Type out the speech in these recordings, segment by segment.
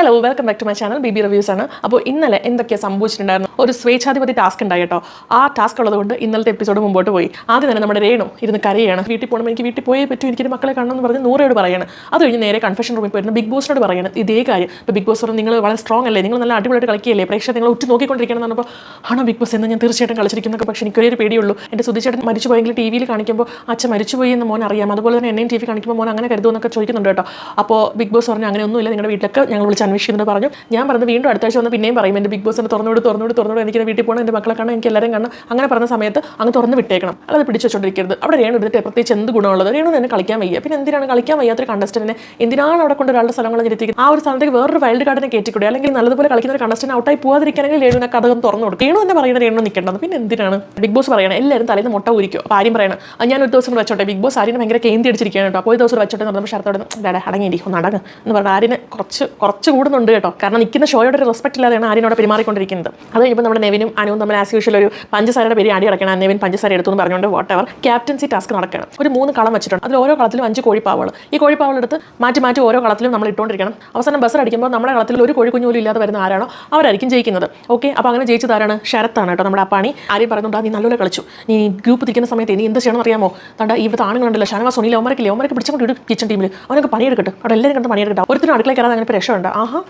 Hello welcome back to my channel B B reviews ആണ്. അപ്പോൾ ഇന്നലെ എന്തൊക്കെയാണ് സംഭവിച്ചിട്ടുണ്ടായിരുന്നു. ഒരു സ്വേച്ഛാധിപതി ടാസ്ക് ഉണ്ടായി കേട്ടോ. ആ ടാസ്ക് ഉള്ളതുകൊണ്ട് ഇന്നലത്തെ എപ്പിസോഡ് മുമ്പോട്ട് പോയി. ആദ്യം തന്നെ നമ്മുടെ രേണു ഇരുന്ന് കരയാണ്. വീട്ടിൽ പോകണം എനിക്ക് വീട്ടിൽ പോയേ പറ്റൂ എനിക്ക് മക്കളെ കാണണമെന്ന് പറഞ്ഞ് നൂറയോട് പറയാണ്. അത് കഴിഞ്ഞ് നേരെ കൺഫെഷൻ റൂമിൽ പോയിരുന്നു. ബിഗ് ബോസിനോട് പറയണം ഇതേ കാര്യം. ഇപ്പോൾ ബിഗ് ബോസ് നിങ്ങൾ വളരെ സ്ട്രോങ് അല്ലേ? നിങ്ങൾ നല്ല അടിപൊളിയായിട്ട് കളിക്കുകയല്ലേ? പ്രേക്ഷകർ നിങ്ങൾ ഉറ്റു നോക്കിക്കൊണ്ടിരിക്കണം എന്ന് പറഞ്ഞപ്പോൾ ആണോ ബിഗ് ബോസ് എന്ന് ഞാൻ തീർച്ചയായിട്ടും കളിച്ചിരിക്കുന്നൊക്കെ പക്ഷേ എനിക്കൊരു പേടിയുള്ളൂ. എന്റെ സുധിച്ചേട്ടൻ മരിച്ചു പോയെങ്കിൽ ടി വിയിൽ കാണിക്കുമ്പോൾ അച്ഛൻ മരിച്ചുപോയി എന്ന് മോൻ അറിയാം. അതുപോലെ തന്നെ എന്നെയും ടി വി കാണിക്കുമ്പോൾ മോൻ അങ്ങനെ കരുതുമെന്നൊക്കെ ചോദിക്കുന്നുണ്ട് കേട്ടോ. അപ്പോൾ ബിഗ് ബോസ് പറഞ്ഞാൽ അങ്ങനെ ഒന്നുമില്ല നിങ്ങളുടെ വീട്ടിലൊക്കെ ഞങ്ങൾ വിളിച്ച് അന്വേഷിക്കുന്നത് പറഞ്ഞു. ഞാൻ പറഞ്ഞത് വീണ്ടും അടുത്ത ആഴ്ച വന്ന് പിന്നെയും പറയും എന്റെ ബിഗ് ബോസിനെ തുറന്നുവിട് തുറന്നുവിട് തുറന്നുവിട്. എനിക്ക് വീട്ടിൽ പോകണം എന്റെ മക്കളെ കാണാൻ എനിക്ക് എല്ലാവരും കാണണം. അങ്ങനെ പറഞ്ഞ സമയത്ത് അങ്ങ് തുറന്ന് വിട്ടേക്കണം. അല്ലാതെ പിടിച്ചു വെച്ചോണ്ടിരിക്കരുത്. അവിടെ രേണു എടുത്തിട്ട് പ്രത്യേകിച്ച് എന്ത് ഗുണമുള്ളത്? രേണു തന്നെ കളിക്കാൻ വയ്യ. പിന്നെ എന്തിനാണ് കളിക്കാൻ വയ്യാത്തൊരു കണ്ടസ്റ്റന്റിനെ എന്തിനാണ് അവിടെ കൊണ്ട് ഒരാളുടെ സ്ഥലങ്ങൾ ഇരുത്തിക്കുന്നത് ആ ഒരു സ്ഥലത്തേക്ക് വേറൊരു വൈൽഡ് കാർഡിനെ കയറ്റിക്കൂടെ? അല്ലെങ്കിൽ നല്ലതുപോലെ കളിക്കുന്ന ഒരു കണ്ടസ്റ്റന്റ് ഔട്ടായി പോകാതിരിക്കണമെങ്കിൽ രേണുവിനെ കഥകം തുറന്നു കൊടുക്കും. രേണു തന്നെ പറയുന്നത് രേണു നിൽക്കേണ്ടത് പിന്നെ എന്തിനാണ്? ബിഗ് ബോസ് പറയണം. എല്ലാവരും തലേന്ന് മുട്ട ഊരിക്കും? അപ്പോൾ ആര്യം പറയണം "ആ, ഞാൻ ഒരു ദിവസം വെച്ചോട്ടെ. ബിഗ് ബോസ് ആര്യനെ ഭയങ്കര കേന്ദ്രീകരിച്ചിരിക്കുകയാണ് കേട്ടോ. അപ്പോൾ ഒരു ദിവസം വെച്ചോട്ടെ എന്ന് പറഞ്ഞപ്പോൾ ശരത്തോട് ഡാഡേ അടങ്ങിയിരി ഒന്ന് അടങ്ങ് എന്ന് പറഞ്ഞാൽ ആര്യനെ കുറച്ച് കുറച്ച് കൂടുന്നുണ്ട് കേട്ടോ. കാരണം നിൽക്കുന്ന ഷോയുടെ ഒരു റെസ്പെക്ട് ഇല്ലാതെയാണ് ആര്യനോട് പെരുമാറിക്കൊണ്ടിരിക്കുന്നത്. അത് കഴിഞ്ഞപ്പോൾ നമ്മുടെ നെവിനും അനുവും തമ്മിൽ ആസ് യൂഷ്വൽ ഒരു പഞ്ചസാരയുടെ പേര് അടി അടക്കണം നെവിൻ പഞ്ചസാര എടുത്തു എന്ന് പറഞ്ഞുകൊണ്ട് വാട്ട് എവർ ക്യാപ്റ്റൻസി ടാസ്ക് നടക്കണം. ഒരു മൂന്ന് കളം വെച്ചിട്ടുണ്ട്. അതിൽ ഓരോ കളത്തിലും അഞ്ച് കോഴിപ്പാവുകൾ. ഈ കോഴിപ്പാവുകൾ എടുത്ത് മാറ്റി മാറ്റി ഓരോ കളത്തിലും നമ്മൾ ഇട്ടുകൊണ്ടിരിക്കണം അവസാനം ബസ് അടിക്കുമ്പോൾ നമ്മുടെ കളത്തിൽ ഒരു കോഴി കുഞ്ഞു പോലും ഇല്ലാതെ വരുന്ന ആരാണോ അവരായിരിക്കും ജയിക്കുന്നത്. ഓക്കെ അപ്പോൾ അങ്ങനെ ജയിച്ചത് ആരാണ്? ശരത്താണ് കേട്ടോ നമ്മുടെ അപ്പാണി. ആര്യം പറയുന്നുണ്ട് നീ നല്ലപോലെ കളിച്ചു. നീ ഗ്രൂപ്പ് തിരിക്കുന്ന സമയത്ത് നീ എന്ത് ചെയ്യണം അറിയാമോ? തണ്ട ഇവിടുത്തെ ആണുങ്ങളുണ്ടല്ലോ. ഷാനവാസ് സുനിൽ അവന്മാരക്കില്ലേ അവന്മാരൊക്കെ പിടിച്ചുകൊണ്ട് കിച്ചൺ ടീമിൽ അവനൊക്കെ പണിയെടുക്കട്ടെ. അവിടെ എല്ലാവരും കണ്ട് പണിയെടുക്കട്ടെ. ഒരുത്തിനും അടുക്കള അങ്ങനെ രക്ഷമുണ്ട് ആഹാ.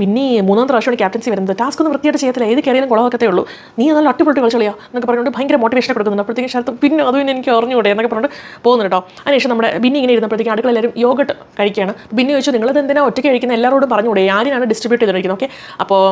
പിന്നെ മൂന്നാമത്തെ പ്രാവശ്യമാണ് ക്യാപ്റ്റൻസി വരുന്നത്. ടാസ്ക് ഒന്നും വൃത്തിയായിട്ട് ചെയ്യത്തില്ല. ഏത് കയറിയാലും കുളമൊക്കത്തേ ഉള്ളൂ. നീ നല്ല അട്ടിപ്പൊട്ടി കളിച്ചളിയാ എന്നൊക്കെ പറഞ്ഞുകൊണ്ട് ഭയങ്കര മോട്ടിവേഷൻ കൊടുക്കുന്നുണ്ട്. അപ്പോഴത്തേക്കും ശരത്ത് പിന്നെ അത് എനിക്ക് അറിഞ്ഞുകൂടെ എന്നൊക്കെ പറഞ്ഞിട്ട് പോകുന്നു കേട്ടോ. അതിനുശേഷം നമ്മുടെ ബിന്നി ഇങ്ങനെ ഇരുന്നപ്പോഴത്തേക്കും അടുക്കള എല്ലാവരും യോഗട്ട് കഴിക്കുകയാണ്. ബിന്നി ചോദിച്ചു നിങ്ങളത് എന്തിനാ ഒറ്റയ്ക്ക് കഴിക്കുന്ന? എല്ലാവരോടും പറഞ്ഞുകൂടെ? ആരിനാണ് ഡിസ്ട്രിബ്യൂട്ട് ചെയ്തിരിക്കുന്നത് ഓക്കെ അപ്പോൾ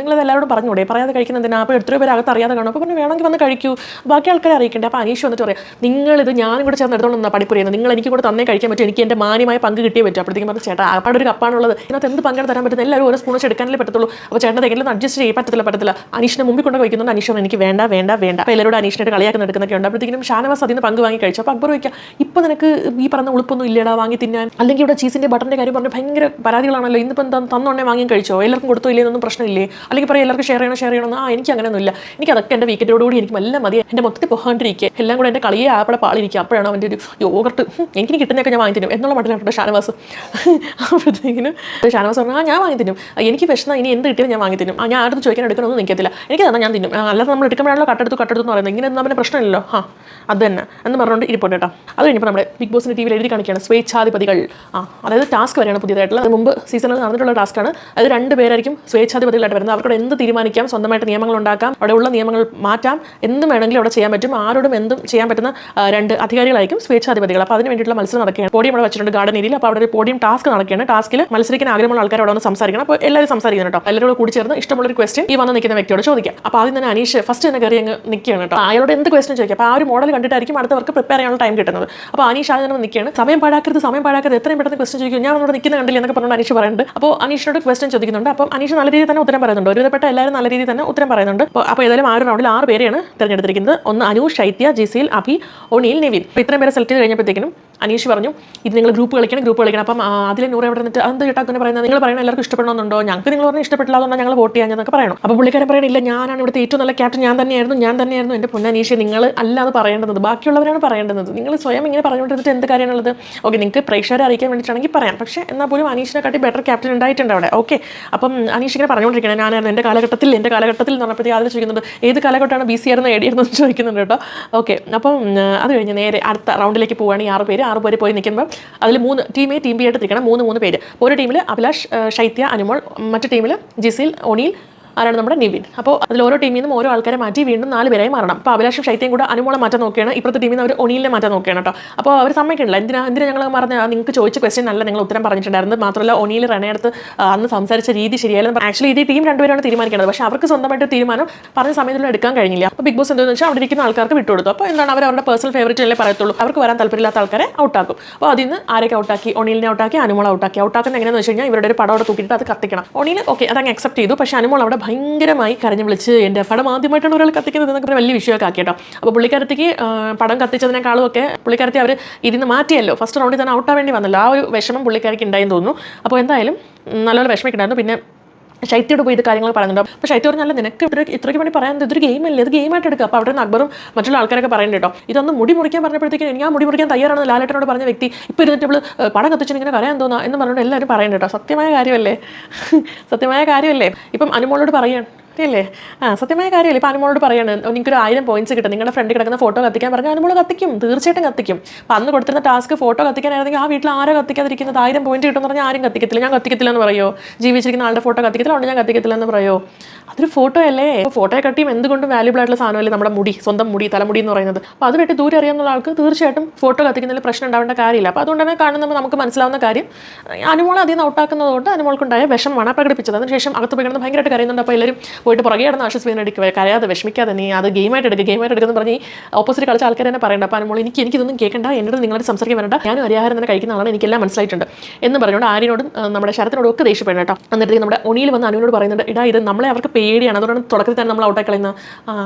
നിങ്ങളത് എല്ലാവരോടും പറഞ്ഞുകൂടെ? പറയാതെ കഴിക്കുന്ന എന്തിനാ? അപ്പോൾ എത്രയോ പേര് അകത്ത് അറിയാതെ കാണും. അപ്പോൾ പറഞ്ഞു വേണമെങ്കിൽ വന്ന് കഴിക്കൂ. ബാക്കി ആൾക്കാരെ അറിയിക്കണ്ടേ? അപ്പോൾ അനീഷ് വന്നിട്ട് പറയാം നിങ്ങളിത് ഞാനും കൂടെ ചേർന്ന് എടുത്തോണ്ട് നിന്നാ പഠിപ്പുരിയുന്നത് നിങ്ങൾ എനിക്ക് കൂടെ തന്നെ കഴിക്കാൻ പറ്റും. എനിക്ക് എന്റെ മാന്യമായ പങ്ക് കിട്ടിയേ പറ്റും. അപ്പോഴത്തേക്കും പറഞ്ഞു ചേട്ടാ അപ്പാടൊരു കപ്പാണുള്ളത്. ഇതിനകത്ത് എന്ത് പങ്കാണ് പറ്റുന്നത് എല്ലാവരും ഓരോ സ്പൂൺ വെച്ച് എടുക്കാനല്ലേ പറ്റത്തുള്ളൂ. അപ്പോൾ ചേട്ടൻ എങ്കിലും അഡ്ജസ്റ്റ് ചെയ്യാൻ പറ്റത്തില്ല പറ്റത്തില്ല. അനീഷിനെ മുമ്പിൽ കൊണ്ട് വയ്ക്കുന്നുണ്ട് അനീഷ് എനിക്ക് വേണ്ട വേണ്ട വേണ്ട. അപ്പോൾ എല്ലാവരും അനീഷിനായിട്ട് കളിയാക്കുന്ന എടുക്കുന്നൊക്കെ ഉണ്ട്. അപ്പോഴത്തേക്കും ഷാനവാസ് അതിന് പങ്ക് വാങ്ങി കഴിച്ചു. അപ്പോൾ അക്ബർ വയ്ക്കുക ഇപ്പോൾ നിനക്ക് ഈ പറഞ്ഞ ഉളുപ്പൊന്നും ഇല്ലടാ വാങ്ങി തിന്നാൻ. അല്ലെങ്കിൽ ഇവിടെ ചീസിന്റെ ബട്ടറിന്റെ കാര്യം പറഞ്ഞ് ഭയങ്കര പരാതികളാണല്ലോ. ഇന്നിപ്പോൾ എന്താ തന്നോണ്ടേ വാങ്ങി കഴിച്ചോ? എല്ലാവർക്കും കൊടുത്തോ ഇല്ലെന്നൊന്നും പ്രശ്നമില്ലേ? അല്ലെങ്കിൽ പറയാം എല്ലാവർക്കും ഷെയർ ചെയ്യണം ഷെയർ ചെയ്യണമെന്ന്. ആ എനിക്ക് അങ്ങനെയൊന്നുമില്ല എനിക്ക് അതൊക്കെ എന്റെ വീക്കറ്റോടുകൂടി എനിക്ക് എല്ലാം മതി. എന്റെ മൊത്തത്തിൽ പോകാണ്ടിരിക്കുക എല്ലാം കൂടെ എന്റെ കളിയെ ആപ്പിടെ പാളിരിക്കുക അപ്പോഴാണ് അവന്റെ ഒരു യോഗർട്ട് എനിക്ക് കിട്ടുന്നതൊക്കെ ഞാൻ വാങ്ങി തരും എന്നുള്ള മട്ടിലാണ് ഷാനവാസ്. അപ്പോഴത്തേക്കിനും ഷാനവാസ് പറഞ്ഞാൽ ആ ഞാൻ വാങ്ങി തരും എനിക്ക് വിഷമം ഇനി എന്ത് കിട്ടിയാലും ഞാൻ വാങ്ങി ആ ഞാൻ അടുത്ത് ചോദിക്കാൻ എടുക്കണമെന്ന് നിൽക്കത്തില്ല എനിക്ക് തന്നെ ഞാൻ തിന്നും. അല്ലാതെ നമ്മൾ എടുക്കുമ്പോഴാണല്ലോ കട്ടെടുത്തു കട്ടെടുത്തു എന്ന് പറയുന്നത്. ഇങ്ങനെ പിന്നെ പ്രശ്നമില്ലല്ലോ. ആ അത് തന്നെ. എന്ന് പറഞ്ഞുകൊണ്ട് ഇരിപ്പോട്ടെ കേട്ടോ. അത് കഴിഞ്ഞപ്പോൾ നമ്മുടെ ബിഗ് ബോസിന്റെ ടി വിയിൽ എഴുതി കാണിക്കുകയാണ്. സ്വേച്ഛാധിപതികൾ. ആ അതായത് ടാസ്ക് വരെയാണ് പുതിയതായിട്ടുള്ള അത് മുമ്പ് സീസണിൽ നടന്നിട്ടുള്ള ടാസ്ക്കാണ് അത് രണ്ട് പേരായിരിക്കും സ്വേച്ഛാധിപതികളായിട്ട് വരുന്നത്. അവർക്ക് എന്ത് തീരുമാനിക്കാം? സ്വന്തമായിട്ട് നിയമങ്ങൾ ഉണ്ടാക്കാം. അവിടെ ഉള്ള നിയമങ്ങൾ മാറ്റാം. എന്തും വേണമെങ്കിലും അവിടെ ചെയ്യാൻ പറ്റും. ആരോടും എന്തും ചെയ്യാൻ പറ്റുന്ന രണ്ട് അധികാരികളായിരിക്കും സ്വേച്ഛാധിപതികൾ. അപ്പോൾ അതിന് വേണ്ടിയിട്ടുള്ള മത്സരം നടക്കുകയാണ്. പോഡിയം അവിടെ വെച്ചിട്ടുണ്ട് ഗാർഡൻ ഏരിയയിൽ. അപ്പോൾ അവിടെ ഒരു പോഡിയം ടാസ്ക് നടക്കുകയാണ്. ടാസ്കിൽ മത്സരിക്കാൻ ആഗ്രഹമുള്ള ആൾക്കാർ അവിടെ സംസാരിക്കണം. അപ്പോൾ എല്ലാവരും സംസാരിക്കണം കേട്ടോ. എല്ലാവരും കൂടി ചേർന്ന് ഇഷ്ടമുള്ള ഒരു ക്വസ്റ്റ്യൻ ഈ വന്ന് നിൽക്കുന്ന വ്യക്തിയോട് ചോദിക്കാം. അപ്പോൾ ആദ്യം തന്നെ അനീഷ് ഫസ്റ്റ് തന്നെ കയറി അങ്ങ് നിൽക്കുകയാണ് കേട്ടോ. അയാളോട് എന്ത് ക്വസ്റ്റ്യൻ ചോദിക്കാം? അപ്പോൾ ആ ഒരു മോഡൽ കണ്ടിട്ടായിരിക്കും അടുത്തവർക്ക് പ്രിപ്പയർ ചെയ്യാനുള്ള ടൈം കിട്ടുന്നത്. അപ്പോൾ അനീഷ് ആദ്യം തന്നെ നിൽക്കുകയാണ്. സമയം പാഴാക്കരുത് സമയം പാഴാക്കരുത്. എത്രയും പെട്ടെന്ന് ക്വസ്റ്റ്യൻ ചോദിക്കും. ഞാൻ അവിടെ നിൽക്കുന്ന കണ്ടില്ല എന്നൊക്കെ പറഞ്ഞുകൊണ്ട് അനീഷ് പറയുന്നുണ്ട്. അപ്പോൾ അനീഷിനോട് ക്വസ്റ്റ്യൻ ചോദിക്കുന്നുണ്ട്. അപ്പോൾ അനീഷ് നല്ല രീതിയിൽ തന്നെ ഉത്തരം പറയുന്നുണ്ട്. ഒരുവിധപ്പെട്ട എല്ലാവരും നല്ല രീതിയിൽ തന്നെ ഉത്തരം പറയുന്നുണ്ട്. അപ്പോൾ ഏതായാലും ആ ഒരു റൗണ്ടിൽ ആറ് പേരെയാണ് തിരഞ്ഞെടുത്തിരിക്കുന്നത്. ഒന്ന് അനു ശൈത്യ ജിസിൽ അഭി ഒണിയിൽ നിവിൻ. അപ്പോൾ ഇത്രയും പേരെ സെലക്ട് ചെയ്ത് കഴിഞ്ഞപ്പോഴത്തേക്കും അനീഷ് പറഞ്ഞു ഇത് നിങ്ങൾ ഗ്രൂപ്പ് കളിക്കണം ഗ്രൂപ്പ് കളിക്കണം. അപ്പം അതിലെ നൂറ് എവിടെ നിന്നിട്ട് അതെന്ത് ചേട്ടാ പറയുന്നത്? നിങ്ങൾ പറയുന്ന ഇഷ്ടപ്പെടണമെന്നുണ്ടോ? ഞങ്ങൾക്ക് നിങ്ങൾ പറഞ്ഞാൽ ഇഷ്ടപ്പെട്ടില്ല ഞങ്ങൾ വോട്ട് ചെയ്യാഞ്ഞെന്നൊക്കെ പറയണം. അപ്പോൾ പുള്ളിക്കാരൻ പറയണില്ല ഞാനാണ് ഇവിടുത്തെ ഏറ്റവും നല്ല ക്യാപ്റ്റൻ ഞാൻ തന്നെയായിരുന്നു ഞാൻ തന്നെയായിരുന്നു. എന്റെ പൊന്നനീഷ് നിങ്ങൾ അല്ലാതെ പറയേണ്ടത് ബാക്കിയുള്ളവരാണ് പറയേണ്ടത്. നിങ്ങൾ സ്വയം ഇങ്ങനെ പറഞ്ഞുകൊണ്ടിരുന്നിട്ട് എന്ത് കാര്യമാണുള്ളത്? ഓക്കെ നിങ്ങൾക്ക് പ്രേക്ഷകരെ അറിയിക്കാൻ വേണ്ടിയിട്ടാണെങ്കിൽ പറയാം. പക്ഷേ എന്നാൽ പോലും അനീഷിനെ കാട്ടി ബെറ്റർ ക്യാപ്റ്റൻ ഉണ്ടായിട്ടുണ്ട് അവിടെ. ഓക്കെ അപ്പം അനീഷ് ഇങ്ങനെ പറഞ്ഞുകൊണ്ടിരിക്കണം ഞാനായിരുന്നു എന്റെ കാലഘട്ടത്തിൽ എന്റെ കാലഘട്ടത്തിൽ എന്ന് പറഞ്ഞപ്പോഴത്തേക്ക് അതിൽ ചോദിക്കുന്നത് ഏത് കാലഘട്ടമാണ് ബി സി ആയിരുന്നു എന്ന് ചോദിക്കുന്നുണ്ട് കേട്ടോ. ഓക്കെ അപ്പം അത് കഴിഞ്ഞ് നേരെ അടുത്ത റൗണ്ടിലേക്ക് പോവുകയാണെങ്കിൽ ആറ് പേര്. ആറ് പേര് പോയി നിൽക്കുമ്പോൾ അതിൽ മൂന്ന് ടീം എ ടീം ബി ആയിട്ട് നിൽക്കണം മൂന്ന് മൂന്ന് പേര്. ഒരു ടീമിൽ അഭിലാഷ് ശൈത്യ അനുമോൾ മറ്റു ടീമിൽ ജിസിൽ ഒണിയിൽ ആരാണ് നമ്മുടെ നിവിൻ. അപ്പോൾ അതിൽ ഓരോ ടീമിൽ നിന്നും ഓരോ ആൾക്കാരെ മാറ്റി വീണ്ടും നാല് പേരായി മാറണം. അപ്പോൾ അഭിലാഷും ശൈത്യം കൂടെ അനുമോളം മാറ്റാൻ നോക്കിയാണ് ഇപ്പോഴത്തെ ടീമിൽ നിന്ന് അവർ ഒണിയിലെ മാറ്റാൻ നോക്കിയാണ് കേട്ടോ. അപ്പോൾ അവർ സമ്മതിക്കണില്ല എന്തിനാ എന്തിനാ ഞങ്ങൾ പറഞ്ഞ നിങ്ങൾക്ക് ചോദിച്ച ക്വസ്റ്റ്യൻ അല്ല നിങ്ങൾ ഉത്തരം പറഞ്ഞിട്ടുണ്ടായിരുന്നു മാത്രമല്ല ഒണിയിൽ റണയെടുത്ത് അന്ന് സംസാരിച്ച രീതി ശരിയായാലും ആക്ച്വലി ഇത് ടീം രണ്ടുപേരാണ് തീരുമാനിക്കുന്നത്. പക്ഷേ അവർക്ക് സ്വന്തമായിട്ട് തീരുമാനം പറഞ്ഞ സമയത്തുള്ള എടുക്കാൻ കഴിഞ്ഞില്ല. അപ്പോൾ ബിഗ് ബോസ് എന്താണെന്ന് വെച്ചാൽ അവിടെ ഇരിക്കുന്ന ആൾക്കാർക്ക് വിട്ടുകൊടുത്തു. അപ്പോൾ എന്താണ് അവർ അവരുടെ പേഴ്സണൽ ഫേവറേറ്റ് അല്ലേ പറയത്തുള്ളൂ. അവർക്ക് വരാൻ താല്പര്യമില്ലാത്ത ആൾക്കാരെ ഔട്ടാക്കും അപ്പോൾ അതിൽ നിന്ന് ആരൊക്കെ ഔട്ടാക്കി ഒണിലിനെ ഔട്ടാക്കി അനുമോൾ ഔട്ടാക്കി ഔട്ടാക്കുന്ന എങ്ങനെയാണെന്ന് വെച്ച് കഴിഞ്ഞാൽ ഇവരുടെ ഒരു പടം അവിടെ തൂക്കിയിട്ട് അത് കത്തിക്കണം. ഒണിയിൽ ഓക്കെ അതങ്ങ് അക്സെപ്റ്റ് ചെയ്തു. പക്ഷേ അനുമോൾ അവിടെ ഭയങ്കരമായി കരഞ്ഞു വിളിച്ച് എന്റെ പടം ആദ്യമായിട്ടാണ് ഒരാൾ കത്തിക്കുന്നത് എന്നൊക്കെ പറഞ്ഞാൽ വലിയ വിഷയമൊക്കെ ആക്കി കേട്ടോ. അപ്പോൾ പുള്ളിക്കാരത്തേക്ക് പടം കത്തിച്ചതിനേക്കാളും ഒക്കെ പുള്ളിക്കാരത്തെ അവർ ഇതിന്ന് മാറ്റിയല്ലോ. ഫസ്റ്റ് റൗണ്ടിൽ തന്നെ ഔട്ടാൻ വേണ്ടി വന്നല്ലോ. ആ ഒരു വിഷമം പുള്ളിക്കാരിക്ക് ഉണ്ടായെന്ന് തോന്നുന്നു. അപ്പോൾ എന്തായാലും നല്ലൊരു നല്ലപോലെ വിഷമിക്കുണ്ടായിരുന്നു. പിന്നെ ശൈത്യയോട് പോയി ഇത് കാര്യങ്ങൾ പറയുന്നുണ്ട്. അപ്പോൾ ശൈത്യ പറഞ്ഞാൽ നിനക്ക് ഇത്ര ഇത്രയ്ക്ക് വേണ്ടി പറയാൻ ഇതൊരു ഗെയിം അല്ലേ? ഇത് ഗെയിമായിട്ട് എടുക്കുക അപ്പോൾ അവിടെ നിന്ന് അക്ബറും മറ്റുള്ള ആൾക്കാരൊക്കെ പറയുന്നുണ്ട് കേട്ടോ. ഇതൊന്ന് മുടി മുറിക്കാൻ പറഞ്ഞപ്പോഴത്തേക്കും എനിക്ക് ആ മുടി മുറിക്കാൻ തയ്യാറാണ് ലാലേട്ടനോട് പറഞ്ഞ വ്യക്തി ഇപ്പോൾ ഇരുന്നിട്ട് ഇവൾ പടം കത്തിച്ചിട്ട് ഇങ്ങനെ പറയാൻ തോന്നുക എന്ന് പറഞ്ഞുകൊണ്ട് എല്ലാവരും പറയുന്നുണ്ട് കേട്ടോ. സത്യമായ കാര്യമല്ലേ? സത്യമായ കാര്യമല്ലേ? ഇപ്പം അനുമോളോട് പറയാണ്. അല്ലേ ആ സത്യമായ കാര്യമല്ലേ? ഇപ്പം അനുമോളോട് പറയാണ് എനിക്കൊരു ആയിരം പോയിന്റ്സ് കിട്ടും. നിങ്ങളുടെ ഫ്രണ്ട് കിടക്കുന്ന ഫോട്ടോ കത്തിക്കാൻ. പറഞ്ഞാൽ അനുമോൾ കത്തിക്കും തീർച്ചയായിട്ടും കത്തിക്കും. അപ്പം അന്ന് കൊടുത്തിരുന്ന ടാസ്ക് ഫോട്ടോ കത്തിക്കാനായിരുന്നെങ്കിൽ ആ വീട്ടിൽ ആരോ കത്തിക്കാതിരിക്കുന്നത്? ആയിരം പോയിന്റ് കിട്ടുമെന്ന് പറഞ്ഞാൽ ആരും കത്തിക്കത്തില്ല. ഞാൻ കത്തിക്കത്തില്ല എന്ന് പറയോ? ജീവിച്ചിരിക്കുന്ന ആളുടെ ഫോട്ടോ കത്തിക്കത്തില്ല അതുകൊണ്ട് ഞാൻ കത്തിക്കത്തില്ല എന്ന് പറയോ? അതൊരു ഫോട്ടോ അല്ലേ? ഫോട്ടോയെ കട്ടിയും എന്തുകൊണ്ടും വാല്യൂബിൾ ആയിട്ടുള്ള സാധനമല്ലേ നമ്മുടെ മുടി സ്വന്തം മുടി തലമുടി എന്ന് പറയുന്നത്. അപ്പോൾ അത് വെട്ടി ദൂരെ അറിയാവുന്ന ആൾക്ക് തീർച്ചയായിട്ടും ഫോട്ടോ കത്തിക്കുന്നതിൽ പ്രശ്നം ഉണ്ടാവേണ്ട കാര്യമില്ല. അപ്പോൾ അതുകൊണ്ട് തന്നെ കാണുമ്പോൾ നമുക്ക് മനസ്സിലാവുന്ന കാര്യം അനുമോൾ അതിൽ നിന്ന് ഔട്ടാക്കുന്നതുകൊണ്ട് അനുമോൾക്കുണ്ടായ വിഷമമാണ് പ്രകടിപ്പിച്ചത്. അതിനുശേഷം അകത്ത് പോയി ഭയങ്കരമായിട്ട് കരയുന്നുണ്ട്. അപ്പോൾ എല്ലാവരും പോയിട്ട് പുറകെ കിടന്ന് ആശ്വസിപ്പിക്കാൻ എടുക്കുക കരയാതെ വിഷമിക്കാതെ നീ അത് ഗെയിമായിട്ട് എടുക്കുക ഗെയിമായിട്ട് എടുക്കുന്ന പറഞ്ഞ് ഓപ്പോസിറ്റ് കളിച്ച ആൾക്കാർ തന്നെ പറയണ്ട അപ്പോൾ അനുമോൾ എനിക്ക് എനിക്കിതൊന്നും കേൾക്കണ്ട എന്നോട് നിങ്ങളോട് സംസാരിക്കാൻ വരണ്ട. ഞാനും അരിയാഹാരം തന്നെ കഴിക്കുന്ന ആളാണ് എനിക്കെല്ലാം മനസ്സിലായിട്ടുണ്ട്. എന്ന് പറഞ്ഞുകൊണ്ട് ആര്യനോടും നമ്മുടെ ശരത്തിനോടും ഒക്കെ ദേഷ്യപ്പെടണം കേട്ടോ. എന്നിട്ട് നമ്മുടെ ഒണിയിൽ വന്ന് അനുവിനോട് പറയുന്നുണ്ട് ഇടാ ഇത് നമ്മളെ അവർക്ക് പേടിയാണ് അതുകൊണ്ടാണ് തുടക്കത്തിൽ തന്നെ നമ്മൾ ഔട്ടായി കളയുന്ന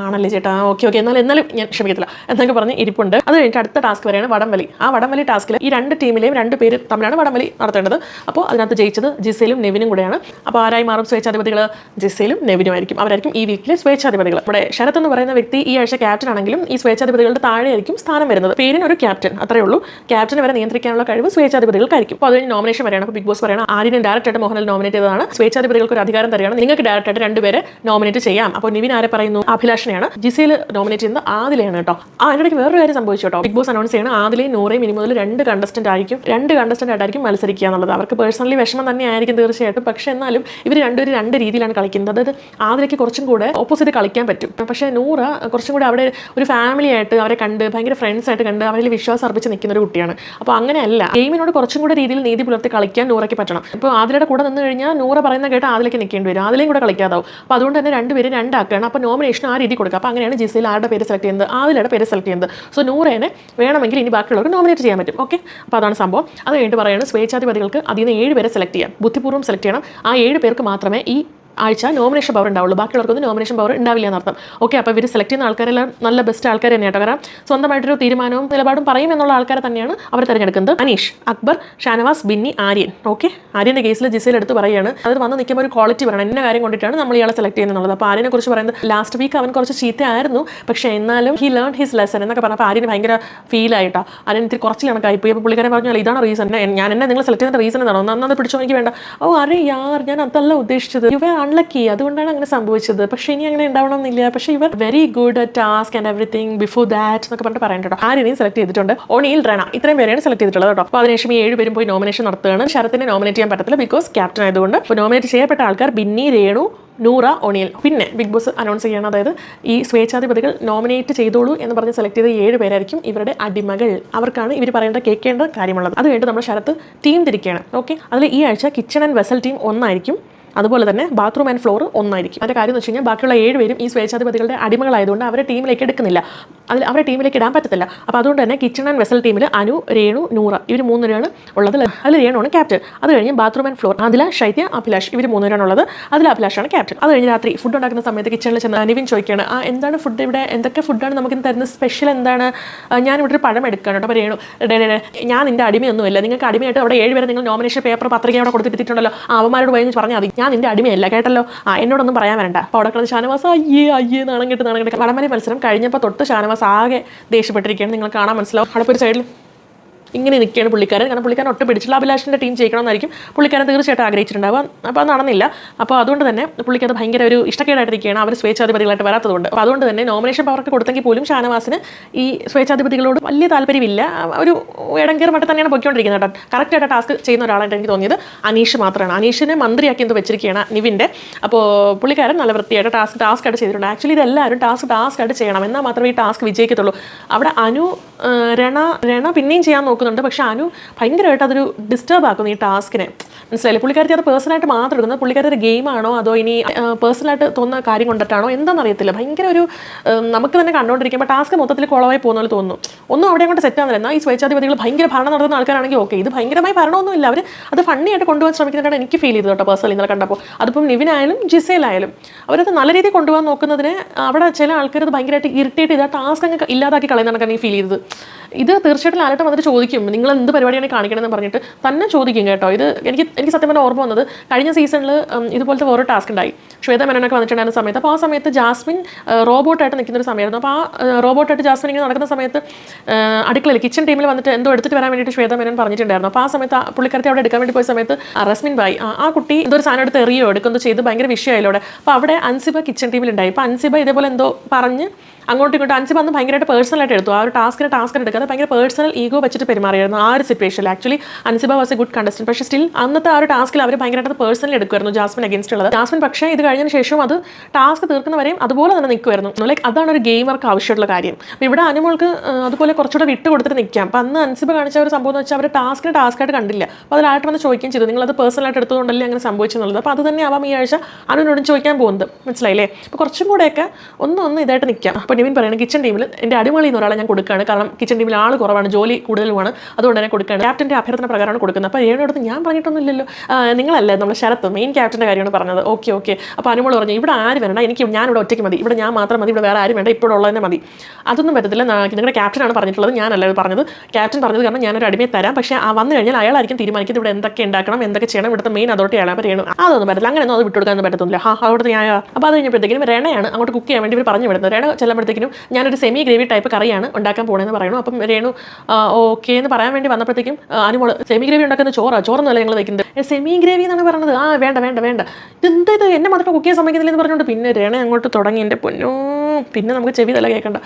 ആണല്ലേ ചേട്ടാ ഓക്കെ ഓക്കെ എന്നാലും എന്നാലും ഞാൻ ക്ഷമിക്കത്തില്ല എന്നൊക്കെ പറഞ്ഞ് ഇരിപ്പുണ്ട്. അത് കഴിഞ്ഞിട്ട് അടുത്ത ടാസ്ക് വരെയാണ് വടംവലി. ആ വടംവലി ടാസ്കിൽ ഈ രണ്ട് ടീമിലെയും രണ്ട് പേര് തമ്മിലാണ് വടംവലി നടത്തേണ്ടത്. അപ്പോൾ അതിനകത്ത് ജയിച്ചത് ജിസയിലും നെവിനും കൂടെയാണ്. അപ്പോൾ ആരായി മാറും സ്വേച്ഛാധിപതികൾ ജിസയിലും നെവിനും ആയിരിക്കും. അവരായിരിക്കും ഈ വീക്കിലെ സ്വേച്ഛാധിപതികൾ. നമ്മുടെ ശരത് എന്ന് പറയുന്ന വ്യക്തി ഈ ആഴ്ച ക്യാപ്റ്റൻ ആണെങ്കിലും ഈ സ്വേച്ഛാധിപതികളുടെ താഴെയായിരിക്കും സ്ഥാനം വരുന്നത്. പേരിന് ഒരു ക്യാപ്റ്റൻ അത്രേ ഉള്ളൂ. ക്യാപ്റ്റൻ വരെ നിയന്ത്രിക്കാനുള്ള കഴിവ് സ്വേച്ഛാധിപതികൾക്കായിരിക്കും. അപ്പോൾ അതിന് നോമിനേഷൻ വരെയാണ്. അപ്പോൾ ബിഗ് ബോസ് പറയണം ആര്യനെ ഡയറക്റ്റായിട്ട് മോഹൻലാൽ നോമിനേറ്റ് ചെയ്തതാണ്. സ്വേച്ഛാധിപതികൾക്ക് ഒരു അധികാരം തരികയാണ്. നിങ്ങൾക്ക് ഡയറക്റ്റായിട്ട് രണ്ടുപേരെ നോമിനേറ്റ് ചെയ്യാം. അപ്പോൾ നിവിൻ ആരെ പറയുന്നു? അഭിലാഷനെയാണ്. ജിസയിൽ നോമിനേറ്റ് ചെയ്യുന്നത് ആദിലെയാണ് കേട്ടോ. ആ അതിനിടയ്ക്ക് വേറൊരു കാര്യം സംഭവിച്ചു കേട്ടോ. ബിഗ് ബോസ് അനൗൺസ് ചെയ്യണം ആദിലെയും നൂറേയും ഇനി മുതൽ രണ്ട് കണ്ടസ്റ്റന്റ് ആയിരിക്കും. രണ്ട് കണ്ടസ്റ്റന്റ് ആയിട്ടായിരിക്കും മത്സരിക്കുക എന്നുള്ളത്. അവർക്ക് പേഴ്സണലി വിഷമം തന്നെ ആയിരിക്കും തീർച്ചയായിട്ടും. പക്ഷേ എന്നാലും ഇവർ രണ്ടുപേരും രണ്ട് രീതിയിലാണ് കളിക്കുന്നത്. അതായത് ആദിലയ്ക്ക് കുറച്ചും കൂടെ ഓപ്പോസിറ്റ് കളിക്കാൻ പറ്റും. പക്ഷേ നൂറ് കുറച്ചും കൂടെ അവിടെ ഒരു ഫാമിലി ആയിട്ട് അവരെ കണ്ട് ഭയങ്കര ഫ്രണ്ട്സ് ആയിട്ട് കണ്ട് അവരിൽ വിശ്വാസം അർപ്പിച്ച് നിൽക്കുന്ന ഒരു കുട്ടിയാണ്. അപ്പോൾ അങ്ങനെയല്ല. ഗെയിമിനോട് കുറച്ചും കൂടെ രീതിയിൽ നീതി പുലർത്തി കളിക്കാൻ നൂറയ്ക്ക് പറ്റണം. ഇപ്പോൾ ആദിലയുടെ കൂടെ നിന്ന് കഴിഞ്ഞാൽ നൂറ പറയുന്ന കേട്ട് ആദിലേക്ക് നിൽക്കേണ്ടി വരും. ആദിലയും കൂടെ കളിക്കാതാവും. അപ്പോൾ അതുകൊണ്ട് തന്നെ രണ്ടുപേരും രണ്ടാക്കുകയാണ്. അപ്പോൾ നോമിനേഷൻ ആ രീതി കൊടുക്കുക. അപ്പോൾ അങ്ങനെയാണ് ജിസയിൽ ആരുടെ പേര് സെലക്ട് ചെയ്യുന്നത്? ആദിലയുടെ പേര് സെലക്ട് ചെയ്യുന്നത്. സോ നൂറേനെ വേണമെങ്കിൽ ഇനി ബാക്കിയുള്ളവർക്ക് നോമിനേറ്റ് ചെയ്യാൻ പറ്റും. ഓക്കെ അപ്പോൾ അതാണ് സംഭവം. അത് കഴിഞ്ഞിട്ട് പറയുന്നത് സ്വേച്ഛാധിപതികൾക്ക് അതിൽ നിന്ന് ഏഴ് പേരെ സെലക്ട് ചെയ്യാം ബുദ്ധിപൂർവം സെലക്ട് ചെയ്യണം. ആ ഏഴ് പേർക്ക് മാത്രമേ ഈ ആഴ്ച നോമിനേഷൻ പവർ ഉണ്ടാവുള്ളൂ. ബാക്കിയുള്ളവർക്കൊന്നും നോമിനേഷൻ പവർ ഉണ്ടാവില്ല എന്നർത്ഥം. ഓക്കെ അപ്പോൾ ഇവർ സെലക്ട് ചെയ്യുന്ന ആൾക്കാരെല്ലാം നല്ല ബെസ്റ്റ് ആൾക്കാർ തന്നെയാണ് കേട്ടോ. കാരണം സ്വന്തമായിട്ടൊരു തീരുമാനവും നിലപാടും പറയും എന്നുള്ള ആൾക്കാരെ തന്നെയാണ് അവർ തിരഞ്ഞെടുക്കുന്നത്. അനീഷ് അക്ബർ ഷാനവാസ് ബിന്നി ആര്യൻ. ഓക്കെ ആര്യന്റെ കേസിൽ ജിസയിൽ എടുത്ത് പറയുകയാണ് അത് വന്ന് നിൽക്കുമ്പോൾ ഒരു ക്വാളിറ്റി പറയണം. എന്ന കാര്യം കൊണ്ടിട്ടാണ് നമ്മൾ ഇയാളെ സെലക്ട് ചെയ്യുന്നത് അപ്പോൾ ആര്യനെ കുറിച്ച് പറയുന്നത് ലാസ്റ്റ് വീക്ക് അവൻ കുറച്ച് ചീത്തയായിരുന്നു. പക്ഷേ എന്നാലും ഹി ലേൺ ഹിസ് ലെസൺ എന്നൊക്കെ പറഞ്ഞപ്പോൾ ആര്യന് ഭയങ്കര ഫീൽ ആയിട്ടോ ആര്യൻ ഇത്തിരി കുറച്ച് കണക്കായി പോയി അപ്പോൾ പുള്ളിക്കാരൻ പറഞ്ഞാൽ ഇതാണ് റീസൺ ഞാൻ എന്നെ നിങ്ങൾ സെലക്ട് ചെയ്യുന്ന റീസൺ എന്താണോ? ഒന്നാമത് പിടിച്ചോ? എനിക്ക് വേണ്ട. ഓ അരെ യാർ. ഞാൻ അതല്ല ഉദ്ദേശിച്ചത്. യു വേ അൺലക്കി അതുകൊണ്ടാണ് അങ്ങനെ സംഭവിച്ചത്. പക്ഷേ ഇനി അങ്ങനെ ഉണ്ടാവണം എന്നില്ല പക്ഷേ ഇവർ very good at task and everything before that എന്നൊക്കെ പറഞ്ഞിട്ട് പറയുന്നുണ്ട് കേട്ടോ. ആര്യനെയും സെലക്ട് ചെയ്തിട്ടുണ്ട്? ഒണിയിൽ റണ. ഇത്രയും പേരെയാണ് സെലക്ട് ചെയ്തിട്ടുള്ളത് കേട്ടോ. അപ്പോൾ അതിനുശേഷം ഈ ഏഴ് പേരും പോയി നോമിനേഷൻ നടത്തുകയാണ്. ശരത്തിനെ നോമിനേറ്റ് ചെയ്യാൻ പറ്റത്തില്ല ബിക്കോസ് ക്യാപ്റ്റൻ ആയതുകൊണ്ട്. അപ്പോൾ നോമിനേറ്റ് ചെയ്യപ്പെട്ട ആൾക്കാർ ബിന്നി രേണു നൂറ ഒണിയൽ. പിന്നെ ബിഗ് ബോസ് അനൗൺസ് ചെയ്യണം. അതായത് ഈ സ്വേച്ഛാധിപതികൾ നോമിനേറ്റ് ചെയ്തോളൂ എന്ന് പറഞ്ഞ് സെലക്ട് ചെയ്ത ഏഴ് പേരായിരിക്കും ഇവരുടെ അടിമകൾ. അവർക്കാണ് ഇവർ പറയേണ്ട കേൾക്കേണ്ട കാര്യമുള്ളത്. അത് കഴിഞ്ഞിട്ട് നമ്മൾ ശരത്ത് ടീം തിരിക്കുകയാണ്. ഓക്കെ അതിൽ ഈ ആഴ്ച കിച്ചൺ ആൻഡ് വെസൽ ടീം ഒന്നായിരിക്കും. അതുപോലെ തന്നെ ബാത്റൂം ആൻഡ് ഫ്ലോർ ഒന്നായിരിക്കും. അതിന്റെ കാര്യം എന്ന് വെച്ച് കഴിഞ്ഞാൽ ബാക്കിയുള്ള ഏഴുപേരും ഈ സ്വേച്ഛാധിപതികളുടെ അടിമകളായതുകൊണ്ട് അവരെ ടീമിലേക്ക് എടുക്കുന്നില്ല. അതിൽ അവരെ ടീമിലേക്ക് ഇടാൻ പറ്റത്തില്ല. അപ്പോൾ അതുകൊണ്ട് തന്നെ കിച്ചൺ ആൻഡ് വെസൽ ടീമിൽ അനു രേണു നൂറ ഇവർ മൂന്നുപേരാണ് ഉള്ളത്. അതിൽ രേണുവാണ് ക്യാപ്റ്റൻ അത് കഴിഞ്ഞ് ബാത്റൂം ആൻഡ് ഫ്ലോർ അതിൽ ശൈത്യ അഭിലാഷ് ഇവർ മൂന്നുപേരാണ് ഉള്ളത്. അതിൽ അഭിലാഷാണ് ക്യാപ്റ്റൻ അത് കഴിഞ്ഞ് രാത്രി ഫുഡ് ഉണ്ടാക്കുന്ന സമയത്ത് കിച്ചണിൽ ചെന്ന് അനുവിൻ ചോദിക്കുകയാണ് ആ എന്താണ് ഫുഡ് ഇവിടെ? എന്തൊക്കെ ഫുഡാണ് നമുക്ക് തരുന്ന? സ്പെഷ്യൽ എന്താണ്? ഞാൻ ഇവിടെ ഒരു പഴം എടുക്കുകയാണ് കേട്ടോ. അപ്പോൾ രേണു ഞാൻ നിന്റെ അടിമയൊന്നുമില്ല. നിങ്ങൾക്ക് അടിമയായിട്ട് അവിടെ ഏഴ് പേരെ നിങ്ങൾ നോമിനേഷൻ പേപ്പർ പത്രിക അവിടെ കൊടുത്തിട്ടുണ്ടല്ലോ ആ അവന്മാരോട് പോയി പറഞ്ഞാൽ മതി. ഞാൻ നിന്റെ അടിമയല്ല കേട്ടല്ലോ? ആ എന്നോടൊന്നും പറയാൻ വരണ്ട. അപ്പോൾ അവിടെ കിടന്ന് ഷാനവാസ് അയ്യേ അയ്യേ നാണം കെട്ട് നാണം കെട്ട്. മത്സരം കഴിഞ്ഞപ്പോൾ തൊട്ട് ഷാനവാസ് ആകെ ദേഷ്യപ്പെട്ടിരിക്കുകയാണ്. നിങ്ങൾ കാണാൻ മനസ്സിലാവും. അവിടെ ഒരു സൈഡിൽ ഇങ്ങനെ നിൽക്കുകയാണ് പുള്ളിക്കാരൻ. കാരണം പുള്ളിക്കാരൻ ഒട്ടും പിടിച്ചില്ല അഭിലാഷിന്റെ ടീം ജയിക്കണമെന്നായിരിക്കും പുള്ളിക്കാരൻ തീർച്ചയായിട്ടും ആഗ്രഹിച്ചിട്ടുണ്ടാവുക അപ്പോൾ അത് നടന്നില്ല. അപ്പോൾ അതുകൊണ്ട് തന്നെ പുള്ളിക്ക് ഭയങ്കര ഒരു ഇഷ്ടക്കേടായിട്ടിരിക്കുകയാണ്. അവർ സ്വേച്ഛാധിപതികളായിട്ട് വരാത്തതുകൊണ്ട്. അപ്പോൾ അതുകൊണ്ട് തന്നെ നോമിനേഷൻ പവർക്ക് കൊടുത്തെങ്കിൽ പോലും ഷാനവാസിന് ഈ സ്വേച്ഛാധിപതികളോട് വലിയ താല്പര്യമില്ല. ഒരു ഇടങ്കേർ മട്ടം തന്നെയാണ് പൊയ്ക്കൊണ്ടിരിക്കുന്നത് കേട്ടോ. കറക്റ്റായിട്ട് ടാസ്ക് ചെയ്യുന്ന ഒരാളായിട്ട് എനിക്ക് തോന്നിയത്. അനീഷ് മാത്രമാണ്. അനീഷിനെ മന്ത്രിയാക്കി എന്തോ വെച്ചിരിക്കുകയാണ് നിവിന്റെ. അപ്പോൾ പുള്ളിക്കാരൻ നല്ല വൃത്തിയായിട്ട് ടാസ്ക് ടാസ്ക് ആയിട്ട് ചെയ്തിട്ടുണ്ട്. ആക്ച്വലി ഇതെല്ലാവരും ടാസ്ക് ടാസ്ക് ആയിട്ട് ചെയ്യണം. എന്നാൽ മാത്രമേ ഈ ടാസ്ക് വിജയിക്കത്തുള്ളൂ. അവിടെ അനു രണ രണ പിന്നെയും ചെയ്യാൻ നോക്കുന്നുണ്ട്. പക്ഷെ അനു ഭയങ്കരമായിട്ട് അതൊരു ഡിസ്റ്റർബ് ആക്കുന്നു ഈ ടാസ്കിനെ മനസ്സിലായില്ലേ? പുള്ളിക്കാരത്തി അത് പേഴ്സണലായിട്ട് മാത്രം എടുക്കുന്നത് പുള്ളിക്കാരത്തി ഗെയിമാണോ അതോ ഇനി പേഴ്സണലായിട്ട് തോന്നുന്ന കാര്യം കൊണ്ടിട്ടാണോ? എന്താണെന്ന് അറിയത്തില്ല. ഭയങ്കര ഒരു നമുക്ക് തന്നെ കണ്ടുകൊണ്ടിരിക്കുമ്പോൾ ടാസ്ക് മൊത്തത്തിൽ കുളമായി പോകുന്ന പോലെ തോന്നുന്നു ഒന്നും അവിടെ കൊണ്ട് സെറ്റ് ആവുന്നില്ല. എന്നാൽ ഈ സ്വേച്ഛാധിപതികൾ ഭയങ്കര ഭരണം നടത്തുന്ന ആൾക്കാരാണെങ്കിൽ ഓക്കെ ഇത് ഭയങ്കരമായി ഭരണമൊന്നുമില്ല. അവർ അത് ഫണ്ണിയായിട്ട് കൊണ്ടുപോകാൻ ശ്രമിക്കുന്നതാണ് എനിക്ക് ഫീൽ ചെയ്തത് കേട്ടോ പേഴ്സണലി ഇന്നലെ കണ്ടപ്പോൾ. അതിപ്പം നിവിനായാലും ജിസയിലായാലും അവരത് നല്ല രീതിയിൽ കൊണ്ടുപോകാൻ നോക്കുന്നതിന് അവിടെ ചില ആൾക്കാർ അത് ഭയങ്കരമായിട്ട് ഇറിറ്റേറ്റ് ചെയ്ത് ആ ടാസ്ക് അങ്ങ് ഇല്ലാതാക്കി കളയുന്നതാണ് എനിക്ക് ഫീൽ ചെയ്തത്. ഇത് തീർച്ചയായിട്ടും ലാലേട്ടൻ വന്നിട്ട് ചോദിക്കും നിങ്ങൾ എന്ത് പരിപാടിയാണ് കാണിക്കണമെന്ന് പറഞ്ഞിട്ട്? തന്നെ ചോദിക്കും കേട്ടോ. ഇത് എനിക്ക് എനിക്ക് സത്യം പറഞ്ഞാൽ ഓർമ്മ വന്നത് കഴിഞ്ഞ സീസണിൽ ഇതുപോലത്തെ ഓരോ ടാസ്ക് ഉണ്ടായി. ശ്വേത മേനോനൊക്കെ വന്നിട്ടുണ്ടായിരുന്ന സമയത്ത്. അപ്പോൾ ആ സമയത്ത് ജാസ്മിൻ റോബോട്ടായിട്ട് നിൽക്കുന്ന ഒരു സമയമായിരുന്നു. അപ്പോൾ ആ റോബോട്ടായിട്ട് ജാസ്മിൻ ഇങ്ങനെ നടക്കുന്ന സമയത്ത് അടുക്കളയിൽ കിച്ചൺ ടീമിൽ വന്നിട്ട് എന്തോ എടുത്തിട്ട് വരാൻ വേണ്ടിയിട്ട് ശ്വേത മേനോൻ പറഞ്ഞിട്ടുണ്ടായിരുന്നു. അപ്പോൾ ആ സമയത്ത് പുള്ളിക്കാരത്തെ അവിടെ എടുക്കാൻ വേണ്ടി പോയ സമയത്ത് റസ്മിൻ ബായി ആ- കുട്ടി ഒരു സാധനം എടുത്ത് എറിയോ എടുക്കുന്നു ചെയ്ത് ഭയങ്കര വിഷയമായാലോടെ അപ്പോൾ അവിടെ അൻസിബ കിച്ചൺ ടീമിലുണ്ടായി. അപ്പോൾ അൻസിബ ഇതേപോലെ എന്തോ പറഞ്ഞ് അങ്ങോട്ടും ഇങ്ങോട്ടും അഞ്ച് വന്ന് ഭയങ്കരമായിട്ട് പേഴ്സണലായിട്ട് എടുത്തു. ആ ഒരു ടാസ്കിന് ടാസ്ക് എടുക്കാതെ ഭയങ്കര പേഴ്സണൽ ഈഗോ വെച്ചിട്ട് പെരുമാറിയായിരുന്നു ആ ഒരു സിറ്റുവേഷനിൽ actually Ansiba was a good contestant പക്ഷേ സ്റ്റിൽ അന്നത്തെ ആ ഒരു ടാസ്കിൽ അവർ ഭയങ്കരമായിട്ട് പേഴ്സണലി എടുക്കുമായിരുന്നു ജാസ്മിൻ അഗേൻസ്റ്റ് ഉള്ളത്. ജാസ്മിൻ പക്ഷേ ഇത് കഴിഞ്ഞതിന് ശേഷം അത് ടാസ്ക് തീർക്കുന്നവരെയും അതുപോലെ തന്നെ നിൽക്കുമായിരുന്നു ലൈക്ക് അതാണ് ഒരു ഗെയിമർക്ക് ആവശ്യമുള്ള കാര്യം. അപ്പോൾ ഇവിടെ അനുമോൾക്ക് അതുപോലെ കുറച്ചുകൂടെ വിട്ട് കൊടുത്തിട്ട് നിൽക്കാം അപ്പം അന്ന് അൻസിബ കാണിച്ച ഒരു സംഭവം എന്ന് വെച്ചാൽ അവർ ടാസ്കിന് ടാസ്ക്കായിട്ട് കണ്ടില്ല. അപ്പോൾ അതിലായിട്ട് വന്ന് ചോദിക്കുകയും ചെയ്തു. നിങ്ങൾ അത് പേഴ്സണലായിട്ട് എടുത്തുകൊണ്ടല്ലേ അങ്ങനെ സംഭവിച്ചെന്നുള്ളത്? അപ്പോൾ അത് തന്നെ ആവാം ഈ ആഴ്ച അനുവിനോടും ചോദിക്കാൻ പോകുന്നത്. മനസ്സിലായില്ലേ? അപ്പോൾ കുറച്ചും കൂടെയൊക്കെ ഒന്ന് ഒന്ന് ഇതായിട്ട് നിൽക്കാം അപ്പോൾ നിവിൻ പറയുന്നത് കിച്ചൺ ടീമിൽ എന്റെ അടിമളിയിൽ നിന്ന് ഒരാളെ ഞാൻ കൊടുക്കുകയാണ്. കാരണം കിച്ചൺ ടീമിൽ ആൾ കുറവാണ് ജോലി കൂടുതലുമാണ് അതുകൊണ്ട് തന്നെ കൊടുക്കുകയാണ്. ക്യാപ്റ്റന്റെ അഭ്യർത്ഥന പ്രകാരമാണ് കൊടുക്കുന്നത്. അപ്പോൾ ഏഴോടത്ത് ഞാൻ പറഞ്ഞിട്ടൊന്നുമില്ലല്ലോ. നിങ്ങളല്ലേ നമ്മൾ ശരത്ത് മെയിൻ ക്യാപ്റ്റന്റെ കാര്യമാണ് പറഞ്ഞത്. ഓക്കെ ഓക്കെ അപ്പോൾ അനുമോൾ പറഞ്ഞു ഇവിടെ ആര് വേണ്ട എനിക്ക് ഞാനിവിടെ ഒറ്റയ്ക്ക് മതി. ഇവിടെ ഞാൻ മാത്രം മതി. ഇവിടെ വേറെ ആരും വേണ്ട. ഇപ്പോഴുള്ളതന്നെ മതി. അതൊന്നും പറ്റത്തില്ല. നിങ്ങളുടെ ക്യാപ്റ്റനാണ് പറഞ്ഞിട്ടുള്ളത്. ഞാനല്ല പറഞ്ഞത്. ക്യാപ്റ്റൻ പറഞ്ഞത് കാരണം ഞാനൊരു അടിമയെ തരാം. പക്ഷേ ആ വന്നു കഴിഞ്ഞാൽ അയാളായിരിക്കും തീരുമാനിക്കുന്നത്. ഇവിടെ എന്തൊക്കെ ഉണ്ടാക്കണം എന്തൊക്കെ ചെയ്യണം ഇവിടുത്തെ മെയിൻ അതോട്ട് അയാളെ പറയണം അതൊന്നും പറ്റില്ല അങ്ങനെയൊന്നും അത് വിട്ടുകൊടുക്കാൻ പറ്റത്തില്ല. ഹാ അവിടുത്തെ ഞാൻ അപ്പോൾ അത് കഴിഞ്ഞപ്പോഴത്തേക്കും റേണയാണ് അങ്ങോട്ട് കുക്ക് ചെയ്യാൻ വേണ്ടി ഇവർ പറഞ്ഞു വിടുന്നത്. റെണ ചെല്ലുമ്പോഴത്തേക്കും ഞാനൊരു സെമി ഗ്രേവി ടൈപ്പ് കറിയാണ് ഉണ്ടാക്കാൻ പോകണമെന്ന് പറയുന്നു. അപ്പം രേണു ഓക്കെ എന്ന് പറയാൻ വേണ്ടി വന്നപ്പോഴത്തേക്കും അനുമോൾ സെമി ഗ്രേവി ഉണ്ടാക്കുന്ന ചോറാ ചോറെന്നല്ല ഞങ്ങൾ വെക്കുന്നത്. സെമി ഗ്രേവി എന്നാണ് പറഞ്ഞത്. ആ വേണ്ട വേണ്ട വേണ്ട. എന്താ ഇത്? എന്നെ മാത്രം കുക്ക് ചെയ്യാൻ സമ്മതിക്കുന്നില്ലെന്ന് പറഞ്ഞുകൊണ്ട് പിന്നെ രേണ അങ്ങോട്ട് തുടങ്ങി. എന്റെ പൊന്നോ പിന്നെ നമുക്ക് ചെവി തല കേൾക്കണ്ട.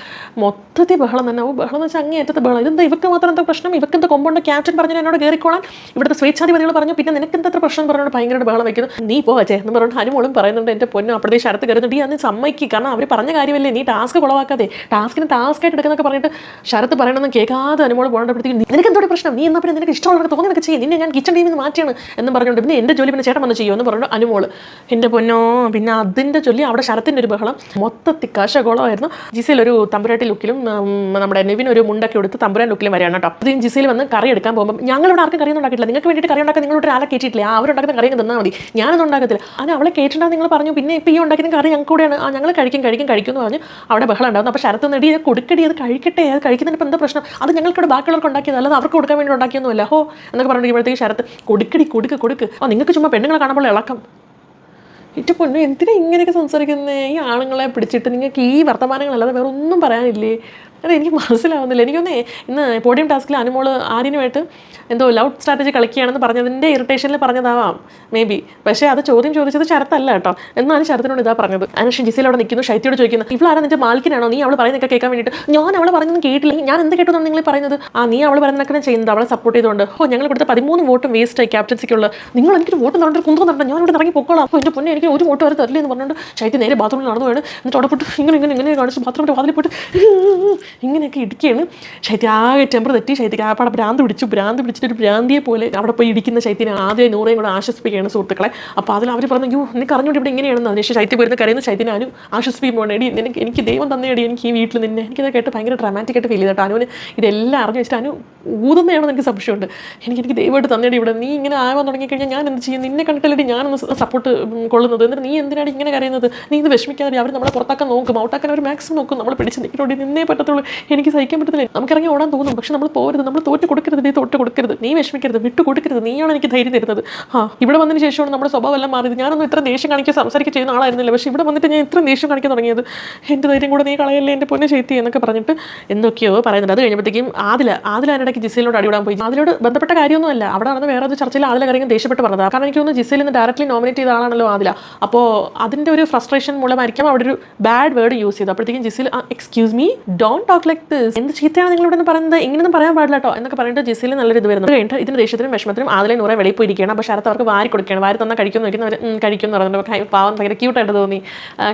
മൊത്തത്തിൽ ബഹളം തന്നെ. ഓ ബഹളം എന്ന് വെച്ചാൽ അങ്ങേയറ്റത്തെ ബഹളം. ഇതെന്താ ഇവർക്ക് മാത്രം എന്താ പ്രശ്നം? ഇവർക്ക് എന്താ കൊമ്പുണ്ട് ക്യാപ്റ്റൻ പറഞ്ഞു എന്നോട് കയറിക്കോളാൻ ഇവിടുത്തെ സ്വേച്ഛാധിപതികൾ പറഞ്ഞു. പിന്നെ നിനക്ക് എന്താ പ്രശ്നം പറഞ്ഞുകൊണ്ട് ഭയങ്കര ബഹളം വയ്ക്കുന്നു നീ പോവച്ചേ എന്ന് പറഞ്ഞുകൊണ്ട് ഹനുമോളും പറയുന്നുണ്ട്. എന്റെ പൊന്നും അപ്പോഴത്തെ ശരത്ത് കയറുന്നുണ്ട്. ഈ അന്ന് സമ്മതിക്കും. കാരണം അവർ പറഞ്ഞ കാര്യമല്ലേ? നീ ടാസ്ക് കുളവാക്കാതെ. ടാസ്കിന് ടാസ്ക് ആയിട്ട് എടുക്കുന്നൊക്കെ പറഞ്ഞിട്ട് ശരത്ത് പറയണമെന്ന് കേൾക്കാതെ അനുമോൾ പോകേണ്ടപ്പോഴത്തേക്കും നിനക്ക് എന്തോ പ്രശ്നം? നീ എന്നാൽ പിന്നെ നിനക്ക് ഇഷ്ടമുള്ളവർക്ക് തോന്നുന്നൊക്കെ ചെയ്യും. നിന്നെ ഞാൻ കിച്ചൺ ടീമിൽ നിന്ന് മാറ്റിയാണ് എന്ന് പറഞ്ഞുകൊണ്ട് പിന്നെ എന്റെ ജോലി പിന്നെ ചേട്ടൻ വന്ന് ചെയ്യുമെന്ന് പറഞ്ഞു അനുമോൾ എന്റെ പൊന്നോ പിന്നെ അതിന്റെ ചൊല്ലി അവിടെ ശരത്തിന്റെ ഒരു ബഹളം. മൊത്തത്തിൽ കശകോളമായിരുന്നു ജിസയിൽ ഒരു തമ്പുരാട്ടി ലുക്കിലും നമ്മുടെ നെവിൻ ഒരു മുണ്ടൊക്കെ എടുത്ത് തമ്പുരാൻ ലുക്കിലും വരെയാണ് കേട്ടോ. അതും ജിസയിൽ വന്ന് കറി എടുക്കാൻ പോകുമ്പോൾ ഞങ്ങളിവിടെ ആർക്കും കറി ഉണ്ടാക്കിയിട്ടില്ല. നിങ്ങൾക്ക് വേണ്ടിയിട്ട് കറി ഉണ്ടാക്കാൻ നിങ്ങളോട് ആളെ കയറ്റിയിട്ടില്ല ആ അവരുണ്ടാക്കുന്ന കറി അങ്ങ് തന്നാൽ മതി. ഞാനൊന്നും ഉണ്ടാക്കത്തില്ല. അത് അവളെ കേട്ടിട്ടുണ്ടാ നിങ്ങൾ പറഞ്ഞു. പിന്നെ ഇപ്പോൾ ഈ ഉണ്ടാക്കുന്ന കറി ഞങ്ങൾക്ക് കൂടെയാണ്. ആ ഞങ്ങൾ കഴിക്കും കഴിക്കും കഴിക്കും എന്ന് പറഞ്ഞ്. അവിടെ ബഹളം ഉണ്ടാകുന്നു അപ്പോൾ ശരത്ത് നെടി കൊടുക്കടി അത് കഴിക്കട്ടെ അത് കഴിക്കുന്നതിന് എന്താ പ്രശ്നം? അത് ഞങ്ങൾക്കിവിടെ ബാക്കിയുള്ളവർക്ക് ഉണ്ടാക്കിയത് അല്ലാതെ അവർക്ക് കൊടുക്കാൻ വേണ്ടി ഉണ്ടാക്കിയൊന്നുമല്ല. ഹോ എന്നൊക്കെ പറഞ്ഞിരിക്കുമ്പോഴത്തേക്ക് ശരത്ത് കൊടുക്കടി കൊടുക്ക് കൊടുക്ക്. ഓ നിങ്ങൾക്ക് ചുമ്മാ പെണ്ണുങ്ങളെ കാണുമ്പോൾ ഇളക്കം. ഏറ്റവും പൊന്നു എന്തിനാ ഇങ്ങനെയൊക്കെ സംസാരിക്കുന്നത് ഈ ആണുങ്ങളെ പിടിച്ചിട്ട് നിങ്ങൾക്ക് ഈ വർത്തമാനങ്ങളല്ലാതെ വേറെ ഒന്നും പറയാനില്ലേ? അല്ല എനിക്ക് മനസ്സിലാവുന്നില്ല. എനിക്കൊന്ന് ഇന്ന് പോഡിയം ടാസ്കിൽ അനുമോൾ ആര്യനുമായിട്ട് എന്തോ ലൗഡ് സ്ട്രാറ്റജി കളിക്കുകയാണെന്ന് പറഞ്ഞതിന്റെ ഇറിറ്റേഷനിൽ പറഞ്ഞതാവാം മേ ബി പക്ഷേ അത് ചോദ്യം ചോദിച്ചത് ശരത്തല്ല കേട്ടോ. എന്നാണ് ശരത്തിനോട് ഇതാ പറഞ്ഞത്. അനുഷൻ ജിസയിൽ അവിടെ നിൽക്കുന്നു ശൈത്യോട് ചോദിക്കുന്നു ഇവളാരാ നിന്റെ മാൽക്കിനാണോ? നീ അവൾ പറയുന്നൊക്കെ കേൾക്കാൻ വേണ്ടിയിട്ട്. ഞാൻ അവൾ പറയുന്നത് കേട്ടില്ല ഞാൻ എന്ത് കേട്ടു നിങ്ങൾ പറയുന്നത്? ആ നീ അവൾ പറയുന്നൊക്കെ ചെയ്യുന്നത് അവളെ സപ്പോർട്ട് ചെയ്തുകൊണ്ട്. ഓ ഞങ്ങൾ കൊടുത്ത പതിമൂന്ന് വോട്ടും വേസ്റ്റ് ആയി ക്യാപ്റ്റൻസിക്കുള്ള നിങ്ങൾ എനിക്കൊരു വോട്ട് നടന്നിട്ട് കുന്തു നടന്നു ഞാൻ ഇവിടെ ഇറങ്ങി പൊക്കോളാം. അപ്പോൾ എന്റെ പൊന്നെ എനിക്ക് ഒരു വോട്ട് വരെ തരില്ല എന്ന് പറഞ്ഞുകൊണ്ട് ശൈത്യം നേരെ ബാത്റൂമിൽ നടന്നു വേണം എന്നിട്ട് അവിടെ പോയിട്ട് ഇങ്ങനെ ഇങ്ങനെ ഇങ്ങനെ കാണിച്ച് ബാത്റൂമിന്റെ വാതിൽ പോയിട്ട് ഇങ്ങനെയൊക്കെ ഇടിക്കുകയാണ് ശൈത്യ ആകെ ടെമ്പർ തെറ്റി. ശൈത്യക്ക് ആപ്പാടെ ഭ്രാന്ത് പിടിച്ചു. ഭ്രാന്ത് പിടിച്ചിട്ട് ഒരു ഭ്രാന്തിയെ പോലെ അവിടെ പോയി ഇടിക്കുന്ന ശൈത്യനെ ആദ്യം നൂറേയും കൂടെ ആശ്വസിപ്പിക്കുകയാണ് സുഹൃത്തുക്കളെ. അപ്പോൾ അതിൽ അവർ പറഞ്ഞു അയ്യോ നിനക്ക് അറിഞ്ഞുകൊണ്ട് ഇവിടെ ഇങ്ങനെയാണെന്ന്? അതിനുശേഷം ശൈത്യം വരുന്ന കരയുന്ന. ശൈത്യനെ അനു ആശ്വസിപ്പിക്കുമ്പോൾ എടി നിനക്ക് എനിക്ക് ദൈവം തന്നേടി എനിക്ക് ഈ വീട്ടിൽ നിന്നെ. എനിക്കത് കേട്ട് ഭയങ്കര ഡ്രാമാറ്റിക് ആയിട്ട് ഫീൽ ചെയ്തിട്ട് അനുവിന് ഇതെല്ലാം അറിഞ്ഞു വെച്ചിട്ട് അനു ഊതുന്നതാണെന്ന് എനിക്ക് സംശയമുണ്ട്. എനിക്ക് എനിക്ക് ദൈവമായിട്ട് തന്നെയാണ് ഇവിടെ. നീ ഇങ്ങനെ ആവാൻ തുടങ്ങിക്കഴിഞ്ഞാൽ ഞാൻ എന്ത് ചെയ്യും? നിന്നെ കണ്ടിട്ടല്ലേ ഞാനൊന്ന് സപ്പോർട്ട് കൊള്ളുന്നത്. എന്നിട്ട് നീ എന്തിനാണ് ഇങ്ങനെ കരയുന്നത്? നീ ഇത് വിഷമിക്കാതെ അവർ നമ്മളെ പുറത്താക്കാൻ നോക്കും. ഔട്ടാക്കാൻ അവർ മാക്സിമം നോക്കും. നമ്മൾ പിടിച്ച് നിൽക്കണോടി. നിന്നേ പറ്റത്തുള്ളൂ. എനിക്ക് സഹിക്കാൻ പറ്റത്തില്ല. നമുക്കിറങ്ങി ഓടാൻ തോന്നും. പക്ഷെ നമ്മൾ പോരുത്. നമ്മൾ തോറ്റ് കൊടുക്കരുത്. നീ തോറ്റ് കൊടുക്കരുത്. നീ വിഷമിക്കരുത്. വിട്ടു കൊടുക്കരുത്. നീയാണ് എനിക്ക് ധൈര്യം തരുന്നത്. ആ ഇവിടെ വന്നതിന് ശേഷമാണ് നമ്മുടെ സ്വഭാവം എല്ലാം മാറിയത്. ഞാനൊന്നും ഇത്ര ദേഷ്യം കാണിക്കാൻ സംസാരിക്കുക ചെയ്യുന്ന ആളായിരുന്നില്ല. പക്ഷേ ഇവിടെ വന്നിട്ട് ഞാൻ ഇത്ര ദേഷ്യം കാണിക്കാൻ തുടങ്ങിയത് എന്റെ ധൈര്യം കൂടെ നീ കളയല്ലേ? എന്റെ പൊന്നെ ചെയ്ത്തി എന്നൊക്കെ പറഞ്ഞിട്ട് എന്തൊക്കെയോ പറയുന്നുണ്ട്. അത് കഴിഞ്ഞപ്പോഴത്തേക്കും ആദില ആദില അതിനിടയ്ക്ക് ജിസയിലോട് അടിവിടാൻ പോയി. അതിലോട് ബന്ധപ്പെട്ട കാര്യമൊന്നുമല്ല. അവിടെ നടന്ന വേറെ ഒരു ചർച്ചയിൽ ആദില കാര്യം ദേഷ്യപ്പെട്ട് പറഞ്ഞത്. കാരണം എനിക്ക് തോന്നുന്നു ജിസയിൽ നിന്ന് ഡയറക്റ്റ്ലി നോമിനേറ്റ് ചെയ്ത ആളാണല്ലോ ആദില. അപ്പോൾ അതിന്റെ ഒരു ഫ്രസ്ട്രേഷൻ മൂലമായിരിക്കും അവിടെ ഒരു ബാഡ് വേർഡ് യൂസ് ചെയ്തു അപ്പോഴത്തേക്കും ജിസിൽ excuse me don't talk like this എന്ത് ചീത്തയാണ് നിങ്ങൾ ഇവിടെ പറയുന്നത്? ഇങ്ങനെയൊന്നും പറയാൻ പാടില്ല കേട്ടോ എന്നൊക്കെ പറഞ്ഞിട്ട് ജിസിൽ നല്ലൊരു ഇത് വരുന്നു. അത് കഴിഞ്ഞിട്ട് ഇതിന് ദേഷ്യത്തിനും വിഷമത്തിനും ആദിലെ നൂറെ വെളിയിൽ പോയിരിക്കുകയാണ്. അപ്പോൾ ശരത്ത് അവർക്ക് വാരി കൊടുക്കുകയാണ്. വാരി തന്നാൽ കഴിക്കുന്നു നോക്കുന്നവർ കഴിക്കും എന്ന് അപ്പോൾ പാവം ഭയങ്കര ക്യൂട്ടായിട്ട് തോന്നി.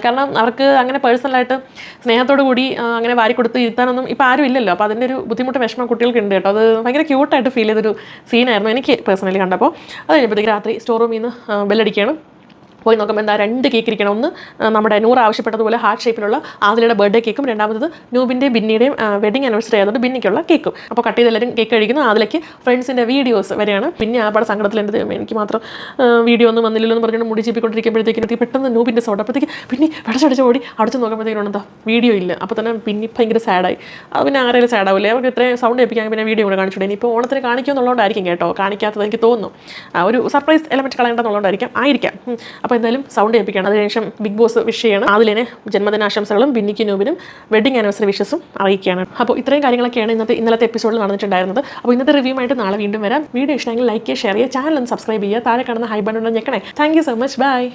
കാരണം അവർക്ക് അങ്ങനെ പേഴ്സണലായിട്ട് സ്നേഹത്തോടു കൂടി അങ്ങനെ വാരി കൊടുത്ത് ഇരുത്താനൊന്നും ഇപ്പോൾ ആരും ഇല്ലല്ലോ. അപ്പോൾ അതിന്റെ ഒരു ബുദ്ധിമുട്ട് വിഷമം കുട്ടികൾക്ക് ഉണ്ട് കേട്ടോ അത് ഭയങ്കര ക്യൂട്ടായിട്ട് ഫീൽ ചെയ്തൊരു സീനായിരുന്നു എനിക്ക് പേഴ്സണലി കണ്ടപ്പോൾ. അത് കഴിഞ്ഞപ്പോഴത്തേക്ക് രാത്രി സ്റ്റോർ റൂമിൽ നിന്ന് ബെല്ലടിക്കുകയാണ് പോയി നോക്കുമ്പോൾ എന്താ രണ്ട് കേക്ക് ഇരിക്കണം. ഒന്ന് നമ്മുടെ നൂറ് ആവശ്യപ്പെട്ടതുപോലെ ഹാർട്ട് ഷേപ്പിലുള്ള ആദിലയുടെ ബർത്ത്ഡേ കേക്കും രണ്ടാമത്തത് നൂബിന്റെയും ബിന്നിയുടെയും വെഡിങ് ആനിവേഴ്സറി ആയതുകൊണ്ട് ബിന്നിക്കുള്ള കേക്കും അപ്പോൾ കട്ട് ചെയ്ത് എല്ലാവരും കേക്ക് കഴിക്കുന്നു. അതിലേക്ക് ഫ്രണ്ട്സിന്റെ വീഡിയോസ് വരെയാണ്. പിന്നെ ആ പാടെ സങ്കടത്തിൽ എന്റെ ദൈവം എനിക്ക് മാത്രം വീഡിയോ ഒന്നും വന്നില്ലല്ലോ എന്ന് പറഞ്ഞുകൊണ്ട് മുടി ചീപ്പിക്കൊണ്ടിരിക്കുമ്പോഴത്തേക്ക് എനിക്ക് പെട്ടെന്ന് നൂബിന്റെ സോട്ട് അപ്പോഴത്തേക്ക് പിന്നെ പെടച്ചടിച്ച് ഓടി അടുത്ത് നോക്കുമ്പോഴത്തേക്കും എന്താ വീഡിയോ ഇല്ല. അപ്പോൾ തന്നെ പിന്നെ ഭയങ്കര സാഡായി അത് പിന്നെ ആരെങ്കിലും സാഡാവില്ലേ അവർക്ക് ഇത്രയും സൗണ്ട് ഏൽപ്പിക്കാൻ പിന്നെ വീഡിയോ കൂടെ കാണിച്ചു ഇനിയിപ്പോൾ ഓണത്തിന് കാണിക്കുമെന്നുള്ളതുകൊണ്ടായിരിക്കും കേട്ടോ. കാണിക്കാത്തത് എനിക്ക് തോന്നുന്നു. ആ ഒരു സർപ്രൈസ് എലമെന്റ് കളയേണ്ടതെന്നുള്ളതുകൊണ്ടായിരിക്കാം ആയിരിക്കാം. അപ്പോൾ എന്തായാലും സൗണ്ട് ഏൽപ്പിക്കുകയാണ് അതിനുശേഷം ബിഗ് ബോസ് വിഷ് ചെയ്യണം. അതിലെ ജന്മദിനാശംസകളും ബിന്നിക്ക് നൂബിനും വെഡിങ് ആനിവേഴ്സറി വിഷസും അറിയിക്കുകയാണ്. അപ്പോൾ ഇത്രയും കാര്യങ്ങളൊക്കെയാണ് ഇന്നത്തെ ഇന്നലത്തെ എപ്പിസോഡിൽ നടന്നിട്ടുണ്ടായിരുന്നത്. അപ്പോൾ ഇന്നത്തെ റിവ്യൂമായിട്ട് നാളെ വീണ്ടും വരാം. വീഡിയോ ഇഷ്ടമെങ്കിൽ ലൈക്ക് ചെയ്യുക ഷെയർ ചെയ്യുക. ചാനൽ ഒന്ന് സബ്സ്ക്രൈബ് ചെയ്യുക. താഴെ കാണുന്ന ഹൈ ഉണ്ടെന്ന് ഞെക്കണേ. Thank so much bye